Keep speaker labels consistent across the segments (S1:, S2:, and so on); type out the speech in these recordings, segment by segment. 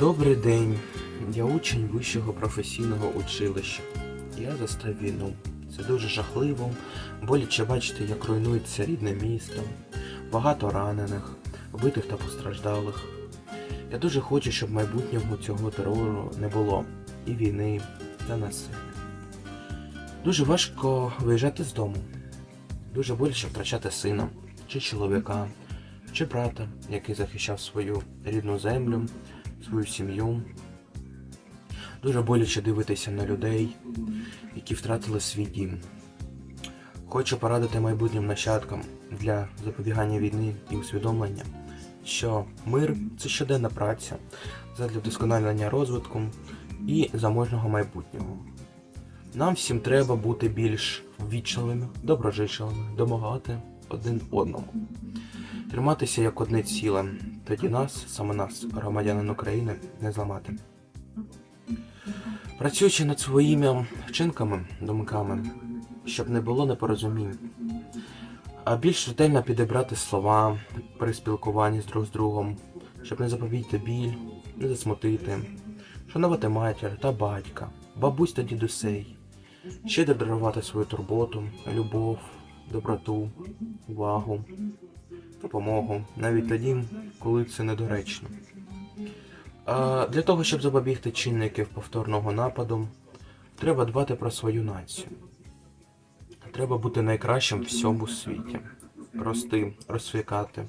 S1: Добрий день. Я учень вищого професійного училища. Я застав війну. Це дуже жахливо. Боляче бачити, як руйнується рідне місто, багато ранених, вбитих та постраждалих. Я дуже хочу, щоб в майбутньому цього терору не було і війни, та насилля. Дуже важко виїжджати з дому. Дуже боляче втрачати сина, чи чоловіка, чи брата, який захищав свою рідну землю, свою сім'ю. Дуже боляче дивитися на людей, які втратили свій дім. Хочу порадити майбутнім нащадкам для запобігання війни і усвідомлення, що мир це щоденна праця задля вдосконалення розвитку і заможного майбутнього. Нам всім треба бути більш ввічливими, доброжичливими, допомагати один одному, триматися як одне ціле. Тоді нас, саме нас, громадянин України, не зламати. Працюючи над своїми вчинками, думками, щоб не було непорозумінь, а більш ретельно підібрати слова при спілкуванні з друг з другом, щоб не запобігти біль, не засмутити, шанувати матір та батька, бабусь та дідусей, щедро дарувати свою турботу, любов, доброту, увагу, допомогу, навіть тоді, коли це недоречно. А для того, щоб запобігти чинників повторного нападу, треба дбати про свою націю. Треба бути найкращим в всьому світі, рости, розсвікати,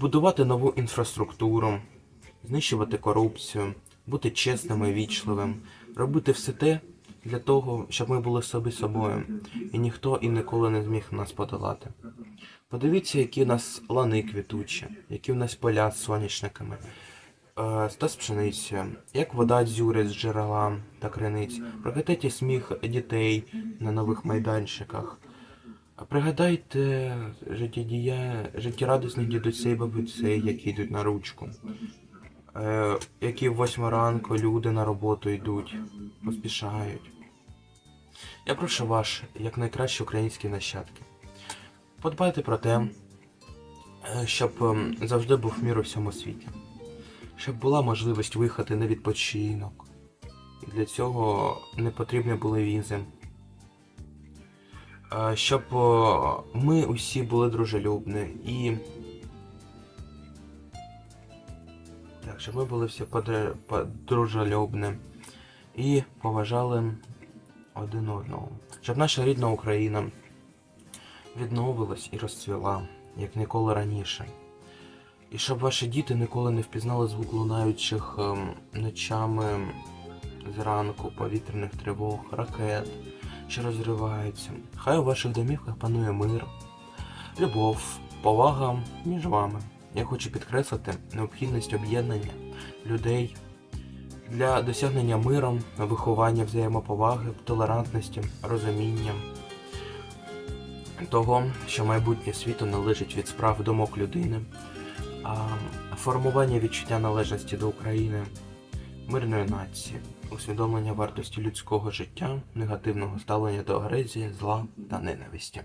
S1: будувати нову інфраструктуру, знищувати корупцію, бути чесним і вічливим, робити все те для того, щоб ми були собі собою, і ніхто і ніколи не зміг нас подолати. Подивіться, які в нас лани квітучі, які в нас поля з соняшниками, е, та з пшеницею, як вода дзюрить з джерела та криниць. Пригадайте сміх дітей на нових майданчиках. Пригадайте життєдія, життєрадісних дідусей, бабусей, які йдуть на ручку. Е, які в восьму ранку люди на роботу йдуть, поспішають. Я прошу вас, як найкращі українські нащадки, подбайте про те, е, щоб ем, завжди був мір у всьому світі, щоб була можливість виїхати на відпочинок. І для цього не потрібні були візи. Е, Щоб ми усі були дружелюбні і щоб ми були всі подр- подружелюбні і поважали один одного. Щоб наша рідна Україна відновилась і розцвіла, як ніколи раніше. І щоб ваші діти ніколи не впізнали звук лунаючих ем, ночами зранку повітряних тривог, ракет, що розриваються. Хай у ваших домівках панує мир, любов, повага між вами. Я хочу підкреслити необхідність об'єднання людей для досягнення миру, виховання взаємоповаги, толерантності, розуміння того, що майбутнє світу належить від справ думок людини, формування відчуття належності до України, мирної нації, усвідомлення вартості людського життя, негативного ставлення до агресії, зла та ненависті.